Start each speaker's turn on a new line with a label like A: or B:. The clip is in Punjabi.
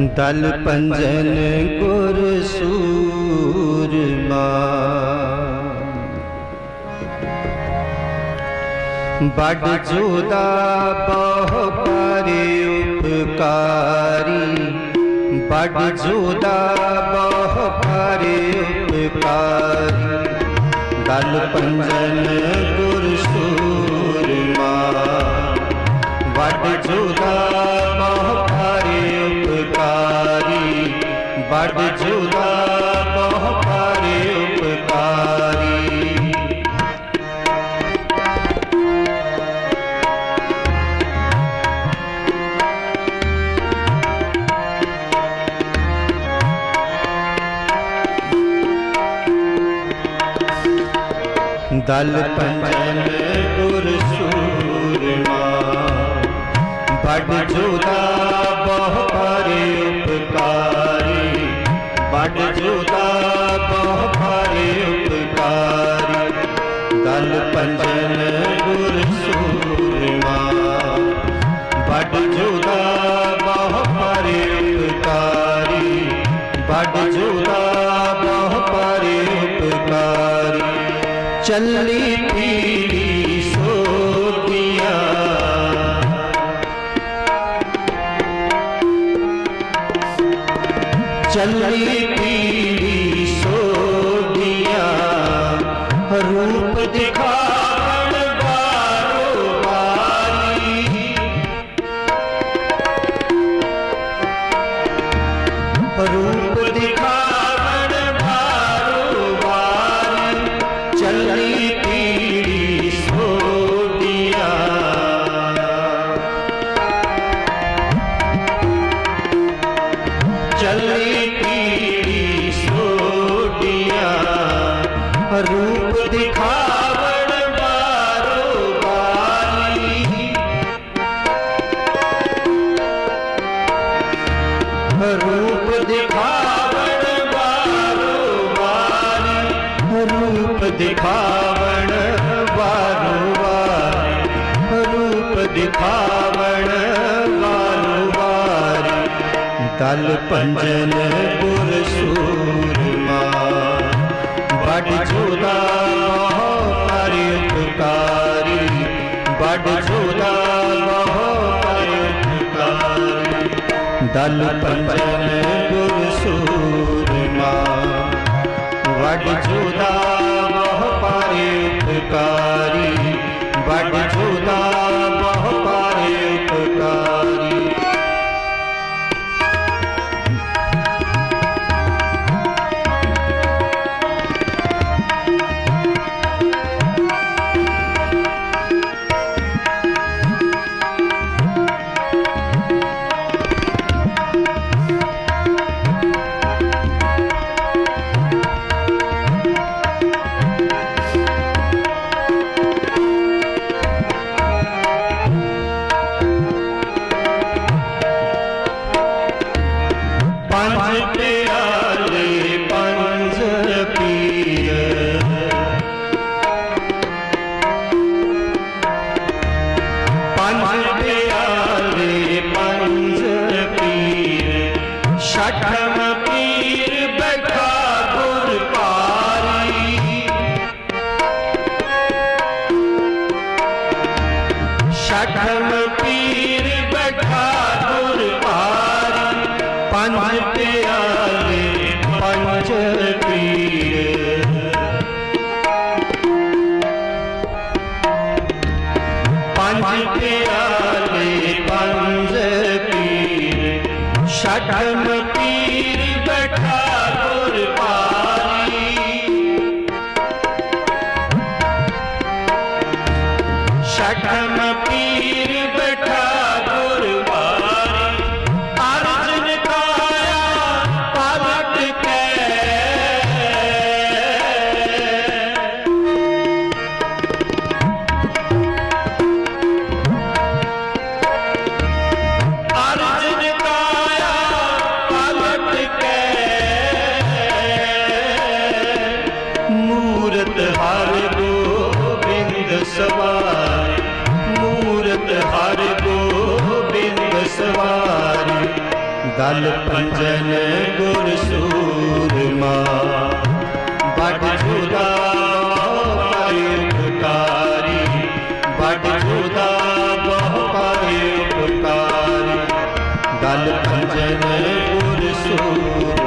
A: ਦਲ ਪੰਜਨ ਗੁਰ ਸੂਰਮਾ ਬੜ ਜੋਦਾ ਬਹੁ ਪਾਰੇ ਉਪਕਾਰੀ। ਬੜ ਜੋਦਾ ਬਹੁ ਪਾਰੇ ਉਪਕਾਰੀ। ਦਲ ਪੰਜਨ ਗੁਰ ਸੂਰਮਾ ਵੱਡ ਜੁਦਾ ਵੱਡ ਜੁਦਾ ਬਹੁ ਭਾਰੇ ਉਪਕਾਰੀ। ਦਲ ਪੰਜਨ ਗੁਰ ਸੂਰਮਾ ਬੜ ਜੁਦਾ ਬਹੁ ਚੱਲੀ ਪੀੜੀ ਸੋਤੀਆ ਚੱਲੀ ਪੀੜੀ ਚੱਲੀ ਪੀੜੀ ਸੋਟੀਆਂ ਰੂਪ ਦਿਖਾਵਣ ਬਾਰੋ ਬਾਰੀ ਰੂਪ ਦਿਖਾਵਣ ਬਾਰੋ ਬਾਰੀ ਰੂਪ ਦਿਖਾਵਣ ਬਾਰੋ ਬਾਰੀ ਰੂਪ ਦਿਖਾ ਦਲ ਪੰਜਨ ਗੁਰ ਸੂਰਮਾ ਬੜ ਜੋਦਾ ਬਹੁ ਹਰਿ ਉਪਕਾਰੀ ਬੜ ਜੋਦਾ ਬਹੁ ਹਰਿ ਉਪਕਾਰੀ ਦਲ ਪੰਜਨ ਗੁਰ ਸੂਰਮਾ ਵਡ ਜੋਦਾ ਪੰਜ ਪਿਆਲੇ ਪੰਜ ਪੀਰ ਪੰਜ ਪਿਆਲੇ ਪੰਜ ਪੀਰ ਛਠਮ ਪੀਰ ਬੈਠਾ ਗੁਰ ਪਾਰੀ ਛਠਮ ਪੀਰ ਬੈਠਾ ਗੁਰ ਪਾਰੀ ਪੰਜ ਪਿਆਲੇ ਪੰਜ ਪੀਰ ਪੰਜ ਪਿਆਲੇ ਪੰਜ ਪੀਰ ਛਠਮ ਪੀਰ ਬੈਠਾ ਗੁਰ ਪਾਰੀ ਪੀਰ ਬੈਠਾ ਗੋਬਿੰਦ ਸਵਾਰੀ, ਮੂਰਤ ਹਰ ਗੋਬਿੰਦ ਸਵਾਰੀ। ਦਲ ਪੰਜਨ ਗੁਰ ਸੂਰਮਾ ਬਟ ਜੁਦਾ ਪਾਏ ਉਪਕਾਰੀ। ਬਟ ਜੁਦਾ ਬਹੁ ਪਾਏ ਉਪਕਾਰੀ। ਦਲ ਪੰਜਨ ਗੁਰ ਸੂਰਮਾ